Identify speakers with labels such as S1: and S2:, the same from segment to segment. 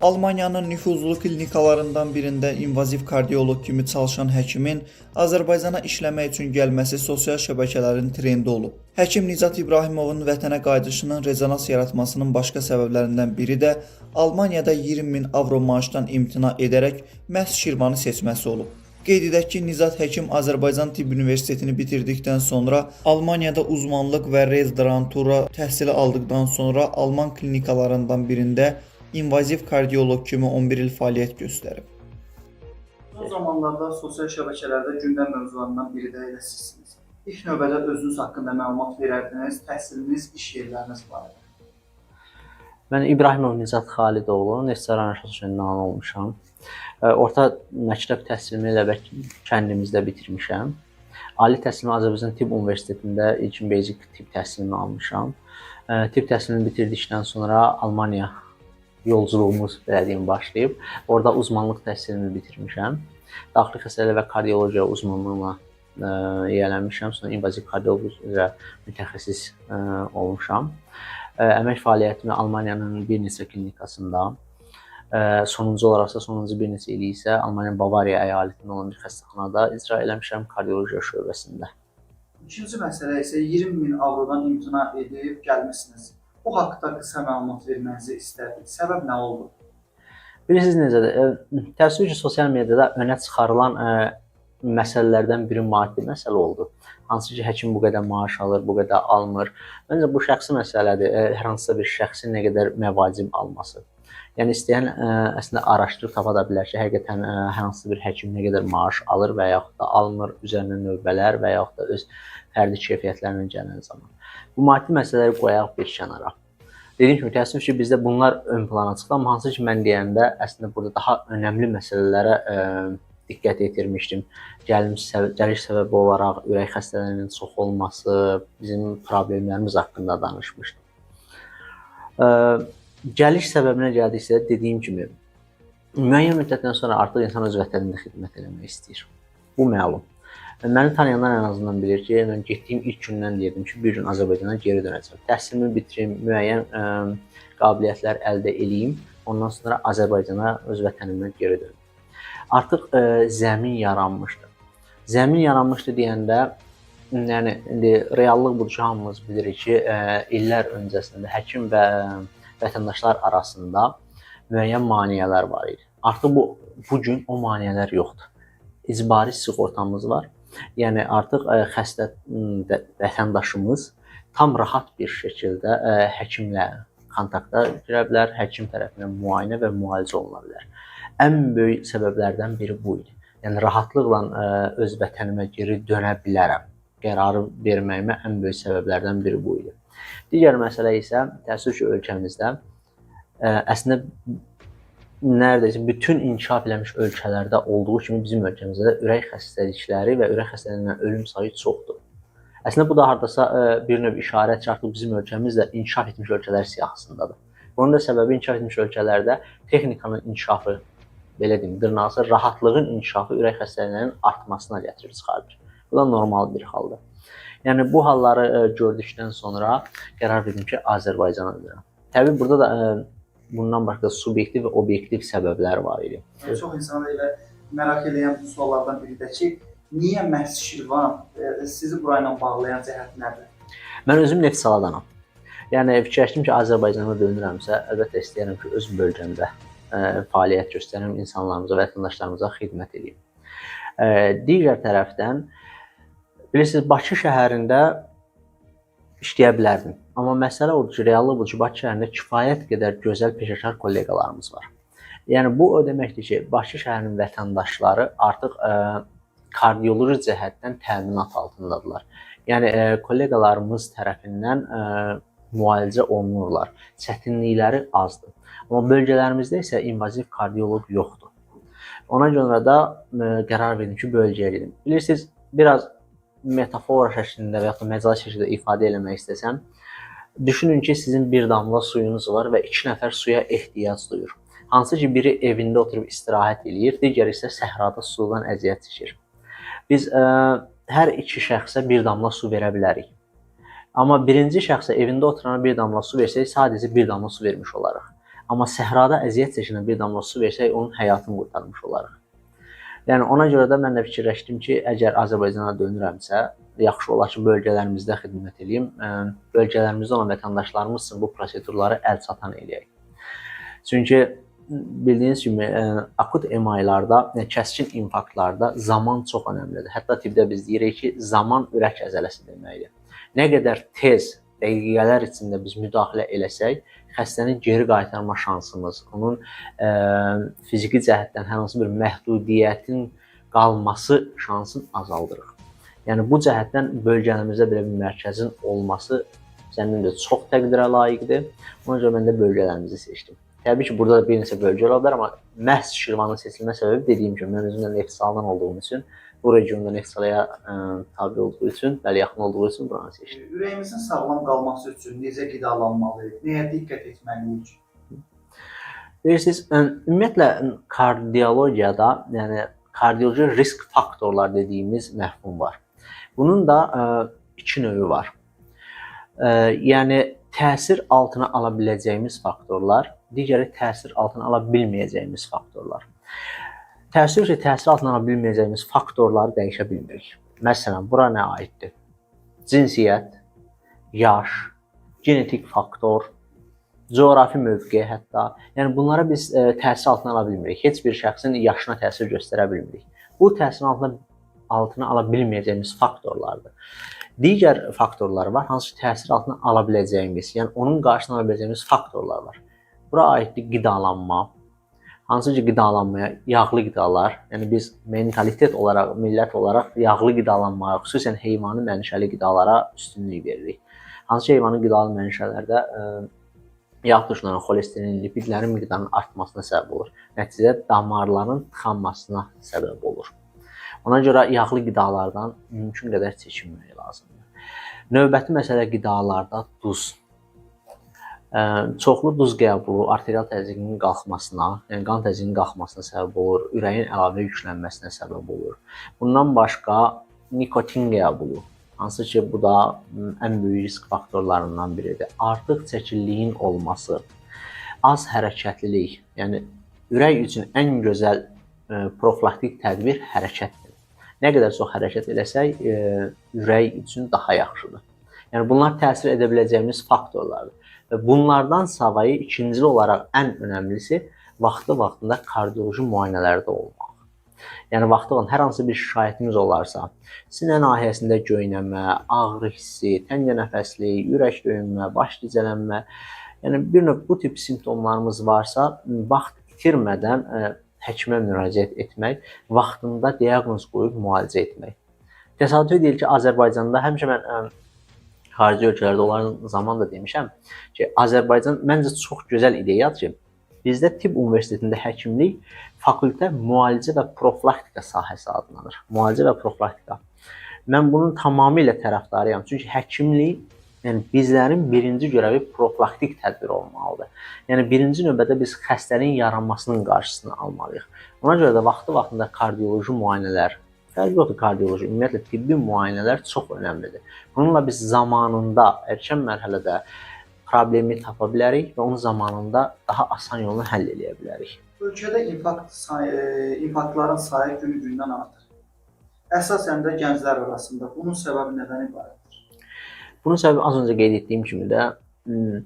S1: Almaniyanın nüfuzlu klinikalarından birində invaziv kardioloq kimi çalışan həkimin Azərbaycana işləmək üçün gəlməsi sosial şəbəkələrin trendi olub. Həkim Nizat İbrahimovun vətənə qayıdışının rezonans yaratmasının başqa səbəblərindən biri də Almaniyada 20 min avro maaşdan imtina edərək məhz Şirvanı seçməsi olub. Qeyd edək ki, Nizat həkim Azərbaycan Tibb Universitetini bitirdikdən sonra Almaniyada uzmanlıq və rezidentura təhsili aldıqdan sonra Alman klinikalarından birində invaziv kardioloq kimi 11 il fəaliyyət göstərib.
S2: Son zamanlarda sosial şəbəkələrdə gündəm mövzularından biri də elə sizsiniz. İlk növbədə özünüz haqqında məlumat verərdiniz, təhsiliniz, iş yerləriniz barədə.
S3: Mən İbrahimov Nizat Xalidoğlu, Neftçiran Şəxsiyyətindən olmuşam. Ə, Orta məktəb təhsilimi Ləbək kəndimizdə bitirmişəm. Ali təhsilimi Azərbaycan Tibb Universitetində ilk basic tibb təhsilimi almışam. Ə, Tibb təhsilimi bitirdikdən sonra Almaniya yolculuğumuz belə deyim başlayıb. Orada uzmanlıq təhsilimi bitirmişəm. Daxili xəstəliklər və kardiologiya uzmanlığına ə, yiyələnmişəm. Sonra invaziv kardiologiya üzrə mütəxəssis ə, olmuşam. Ə, Əmək fəaliyyətimi Almaniyanın bir neçə klinikasında, ə, sonuncu olaraqsa sonuncu bir neçə ili isə Almaniyanın Bavariya əyalətində olan bir xəstəxanada icra eləmişəm kardiologiya şöbəsində.
S2: İkinci məsələ isə 20 min avrodan imtina edib gəlmisiniz. Bu haqqda qısa məlumat vermənizi istərdik. Səbəb nə oldu?
S3: Bilirsiniz necədir? Təəssüf ki, sosial mediada önə çıxarılan ə, məsələlərdən biri maddi məsələ oldu. Hansı ki, həkim bu qədər maaş alır, bu qədər almır. Məncə bu şəxsi məsələdir. Ə, Hər hansısa bir şəxsin nə qədər məvacib alması. Yəni istəyən ə, əslində araşdırıb tapa da bilər ki, həqiqətən ə, hər hansı bir həkim nə qədər maaş alır və yaxud da almır, üzərinə növbələr və yaxud da öz fərdi keyfiyyətlərinə gələn zaman. Bu maddi məsələləri qoyaq bir kənara. Dediyim kimi təəssüf ki, bizdə bunlar ön plana çıxdı, amma hansı ki mən deyəndə əslində burada daha önəmli məsələlərə ə, diqqət yetirmişdim. Gəliş səbəb, gəliş səbəbi olaraq ürək xəstəliklərinin çox olması, bizim problemlərimiz haqqında danışmışdım. Ə, gəliş səbəbinə gəldiksə, dediyim kimi müəyyən müddətdən sonra artıq insan öz vətənində xidmət etmək istəyir. Bu məlum. Məni tanıyanlar ən azından bilir ki, mən getdiyim ilk gündən deyirdim ki, bir gün Azərbaycana geri dönəcəm. Təhsilimi bitirim, müəyyən ə, qabiliyyətlər əldə eləyim, ondan sonra Azərbaycana, öz vətənimə geri dönüm. Artıq ə, zəmin yaranmışdı. Zəmin yaranmışdı deyəndə, yəni indi reallıq budur ki, hamımız bilirik ki, ə, illər öncəsində həkim və vətəndaşlar arasında müəyyən maneələr var idi. Artıq bu bu gün o maneələr yoxdur. İcbari sığortamız var. Yəni artıq ə, xəstə m, və- vətəndaşımız tam rahat bir şəkildə ə, həkimlə kontakta girə bilər, həkim tərəfindən müayinə və müalicə oluna bilər. Ən böyük səbəblərdən biri bu idi. Yəni rahatlıqla ə, öz vətənimə geri dönə bilərəm qərarı verməyimə ən böyük səbəblərdən biri bu idi. Digər məsələ isə təəssüf ki, ölkəmizdə ə, əslində nəredeysə bütün inkişaf eləmiş ölkələrdə olduğu kimi bizim ölkəmizdə də ürək xəstəlikləri və ürək xəstəliklerindən ölüm sayı çoxdur. Əslində bu da hardasa ə, bir növ işarət ki, artıq bizim ölkəmiz də inkişaf etmiş ölkələr siyahısındadır. Bunun da səbəbi inkişaf etmiş ölkələrdə texnikanın inkişafı, belə deyim, dırnaqarası rahatlığın inkişafı ürək xəstəliklərinin artmasına gətirib çıxardır. Bu da normal bir haldır. Yəni bu halları ə, gördükdən sonra qərar verdim ki, Azərbaycana dönürəm. Təbii burada da ə, bundan başqa subyektiv və obyektiv səbəblər var idi.
S2: Çox insanlar elə merak edən suallardan biri də ki, niyə məhz Şirvan e, sizi bura ilə bağlayan cəhət nədir?
S3: Mən özüm neft saladanam. Yəni fikirləşdim ki, Azərbaycana dönürəmsə, əlbəttə istəyirəm ki, öz bölgəmdə ə, fəaliyyət göstərim, insanlarımıza, vətəndaşlarımıza xidmət edeyim. Ə, digər tərəfdən bilirsiniz, Bakı şəhərində işləyə bilərdim. Amma məsələ odur ki, reallığı budur ki, Bakı şəhərində kifayət qədər gözəl peşəkar kolleqalarımız var. Yəni bu o deməkdir ki, Bakı şəhərinin vətəndaşları artıq ə, kardioloji cəhətdən təminat altındadılar. Yəni ə, kolleqalarımız tərəfindən ə, müalicə olunurlar. Çətinlikləri azdır. Amma bölgələrimizdə isə invaziv kardioloq yoxdur. Ona görə də ə, qərar verdim ki, bölgəyə gedim. Bilirsiniz, biraz metafora şəklində və ya da məcazi şəkildə ifadə eləmək istəsəm, düşünün ki, sizin bir damla suyunuz var və 2 nəfər suya ehtiyac duyur. Hansı ki, biri evində oturub istirahət eləyir, digəri isə səhrada sudan əziyyət çəkir. Biz ə, hər iki şəxsə bir damla su verə bilərik. Amma birinci şəxsə evində oturana bir damla su versək, sadəcə bir damla su vermiş olarıq. Amma səhrada əziyyət çəkən bir damla su versək, onun həyatını qurtarmış olarıq. Yəni ona görə də mən də fikirləşdim ki, əgər Azərbaycana dönürəmsə, yaxşı olar ki, bölgələrimizdə xidmət edeyim. Ə, Bölgələrimizdə olan vətəndaşlarımız üçün bu prosedurları əl çatan eləyək. Çünki bildiyiniz kimi akut MI-larda, yəni kəskin infarktlarda zaman çox əhəmilidir. Hətta tibbdə biz deyirik ki, zaman ürək əzələsi deməkdir. Nə qədər tez, dəqiqələr içində biz müdaxilə eləsək, xəstəni geri qaytarma şansımız, onun ə, fiziki cəhətdən hər hansı bir məhdudiyyətin qalması şansını azaldırıq. Yəni bu cəhətdən bölgələrimizdə belə bir mərkəzin olması zəminimdə çox təqdirə layiqdir. Ona görə mən də bölgələrimizi seçdim. Təbii ki, burada da bir neçə bölgə ola bilər, amma məhz Şirvanın seçilmə səbəbi dediyim kimi mən özüm də Neftsaldan olduğum üçün, bu regionda Neftsalaya ə, tabe olduğu üçün, bəli yaxın olduğu üçün buranı seçdim.
S2: Ürəyimizin sağlam qalması üçün necə qidalanmalıyıq, nəyə diqqət etməliyik?
S3: Bilirsiniz, ə, ümumiyyətlə kardiologiyada, yəni kardioloji risk faktorlar dediyimiz məfhum var. Bunun da ə, iki növü var. Ə, yəni təsir altına ala biləcəyimiz faktorlar, digəri təsir altına ala bilməyəcəyimiz faktorlar. Təəssüf ki, altına ala bilməyəcəyimiz faktorları dəyişə bilmirik. Məsələn, bura nə aiddir? Cinsiyyət, yaş, genetik faktor, coğrafi mövqe hətta. Yəni bunlara biz ə, təsir altına ala bilmirik. Heç bir şəxsin yaşına təsir göstərə bilmirik. Bu təsir altına altına ala bilməyəcəyimiz faktorlardır. Digər faktorlar var, hansı ki, təsir altına ala biləcəyimiz, yəni onun qarşısını ala biləcəyimiz faktorlar var. Bura aiddir qidalanma. Hansı ki, qidalanmaya yağlı qidalar, yəni biz mentalitet olaraq, millət olaraq yağlı qidalanmaya, xüsusən heyvani mənşəli qidalara üstünlük veririk. Hansı ki, heyvani qidalı mənşələrdə ə, yağ turşularının, xolesterin, lipidlərin miqdarının artmasına səbəb olur. Nəticədə damarların tıxanmasına səbəb olur. Ona görə yağlı qidalardan mümkün qədər çəkinmək lazımdır. Növbəti məsələ qidalarda duz. Çoxlu duz qəbulu arterial təzyiqinin qalxmasına, yəni qan təzyiqinin qalxmasına səbəb olur, ürəyin əlavə yüklənməsinə səbəb olur. Bundan başqa nikotin qəbulu, hansı ki, bu da ən böyük risk faktorlarından biridir. Artıq çəkilliyin olması, az hərəkətlilik, yəni ürək üçün ən gözəl profilaktik tədbir hərəkətdir. Nə qədər çox hərəkət eləsək, ürək üçün daha yaxşıdır. Yəni bunlar təsir edə biləcəyimiz faktorlardır. Və bunlardan savayı ikinci olaraq ən önəmlisi vaxtı-vaxtında kardioloji müayinələrdə olmaq. Yəni vaxtı-vaxtında hər hansı bir şikayətiniz olarsa, sinə nahiyəsində göynəmə, ağrı hissi, təngə nəfəslik, ürək döyünmə, baş gicələnmə, yəni bir növ bu tip simptomlarımız varsa, vaxt itirmədən ə, həkimə müraciət etmək, vaxtında diaqnoz qoyub müalicə etmək. Təsadüfi deyil ki, Azərbaycanda həmişə mən ə, xarici ölkələrdə olan zaman da demişəm ki, Azərbaycan məncə çox gözəl ideyadır ki, bizdə tibb universitetində həkimlik fakültə müalicə və profilaktika sahəsi adlanır. Müalicə və profilaktika. Mən bunun tamamilə tərəfdarıyam. Çünki həkimlik yəni bizlərin birinci görəvi profilaktik tədbir olmalıdır. Yəni birinci növbədə biz xəstəliyin yaranmasının qarşısını almalıyıq. Ona görə də vaxtı-vaxtında kardioloji müayinələr, yoxdur kardioloji, ümumiyyətlə tibbi müayinələr çox önəmlidir. Bununla biz zamanında, erkən mərhələdə problemi tapa bilərik və onu zamanında daha asan yolla həll edə bilərik.
S2: Ölkədə infarkt sayı, e, infarktların sayı gün-gündən artır. Əsasən də gənclər arasında. Bunun səbəbi nədən ibarətdir?
S3: Bunun səbəbi az öncə qeyd etdiyim kimi də m,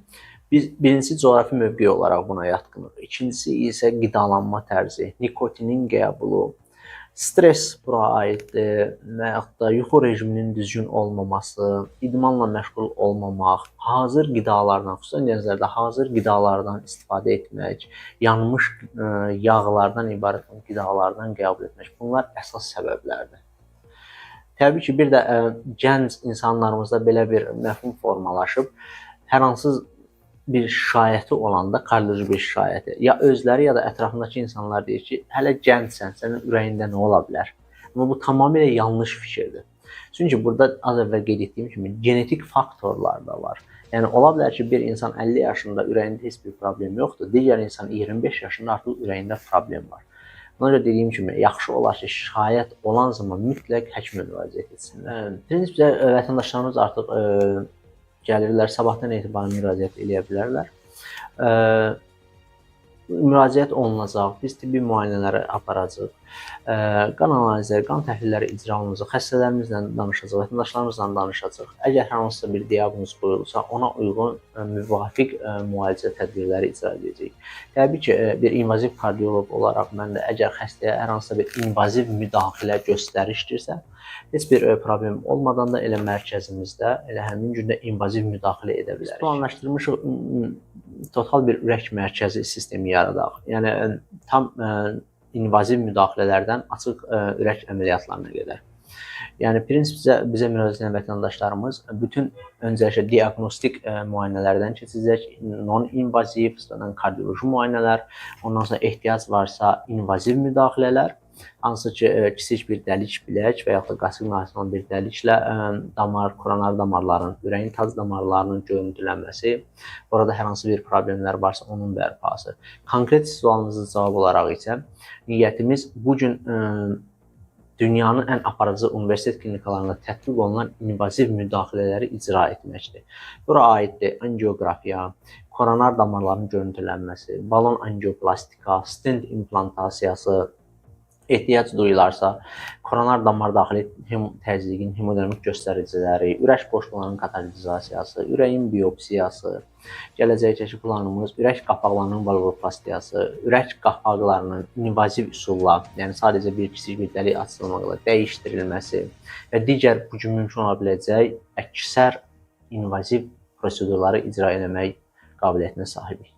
S3: biz birincisi coğrafi mövqe olaraq buna yatqınıq. İkincisi isə qidalanma tərzi, nikotinin qəbulu, stress bura aiddir və yaxud da yuxu rejiminin düzgün olmaması, idmanla məşğul olmamaq, hazır qidalardan, xüsusən gənclərdə hazır qidalardan istifadə etmək, yanmış ə, yağlardan ibarət olan qidalardan qəbul etmək. Bunlar əsas səbəblərdir. Təbii ki, bir də ə, gənc insanlarımızda belə bir məfhum formalaşıb. Hər hansı bir şikayəti olanda, kardioloji bir şikayəti, ya özləri ya da ətrafındakı insanlar deyir ki, hələ gəncsən, sənin ürəyində nə ola bilər? Amma bu tamamilə yanlış fikirdir. Çünki burada az əvvəl qeyd etdiyim kimi genetik faktorlar da var. Yəni ola bilər ki, bir insan 50 yaşında ürəyində heç bir problem yoxdur, digər insan 25 yaşında artıq ürəyində problem var. Ona görə dediyim kimi yaxşı olar ki, şikayət olan zaman mütləq həkimə müraciət etsinlər. Prinsipcə vətəndaşlarımız artıq ə, gəlirlər, sabahdan etibarən müraciət eləyə bilərlər. Ə, müraciət olunacaq. Biz tibbi müayinələri aparacağıq. Qan analizləri, qan təhlilləri icra olunacaq. Xəstələrimizlə danışacağıq, vətəndaşlarımızla danışacaq. Əgər hansısa bir diaqnoz qoyulsa, ona uyğun müvafiq müalicə tədbirləri icra edəcəyik. Təbii ki, bir invaziv kardioloq olaraq mən də əgər xəstəyə hər hansısa bir invaziv müdaxilə göstərişdirsə, heç bir problem olmadan da elə mərkəzimizdə elə həmin gündə invaziv müdaxilə edə bilərik. Planlaşdırmışıq m, total bir ürək mərkəzi sistemi yaradaq. Yəni tam ə, invaziv müdaxilələrdən açıq ə, ürək əməliyyatlarına qədər. Yəni prinsip bizə, bizə müraciət edən vətəndaşlarımız bütün öncəliklə diaqnostik ə, müayinələrdən keçəcək, non-invaziv, sonra kardioloji müayinələr, ondan sonra ehtiyac varsa invaziv müdaxilələr, hansı ki ə, kiçik bir dəlik bilək və yaxud da qasıq nahiyəsində olan bir dəliklə ə, damar, koronar damarların, ürəyin taz damarlarının görüntülənməsi, orada hər hansı bir problemlər varsa onun bərpası. Konkret sualınızın cavab olaraq isə niyyətimiz bu gün ə, dünyanın ən aparıcı universitet klinikalarında tətbiq olunan invaziv müdaxilələri icra etməkdir. Bura aiddir angiografiya, koronar damarların görüntülənməsi, balon angioplastika, stent implantasiyası, ehtiyac duyularsa, koronar damar daxili təzyiqin hemodinamik göstəriciləri, ürək boşluğunun katalizasiyası, ürəyin biopsiyası, gələcəkdəki planımız ürək qapaqlarının valvoplastiyası, ürək qapaqlarının invaziv üsulla, yəni sadəcə bir kiçik bir dəlik açılmaqla dəyişdirilməsi və digər bu gün mümkün ola biləcək əksər invaziv prosedurları icra etmək qabiliyyətinə sahibik.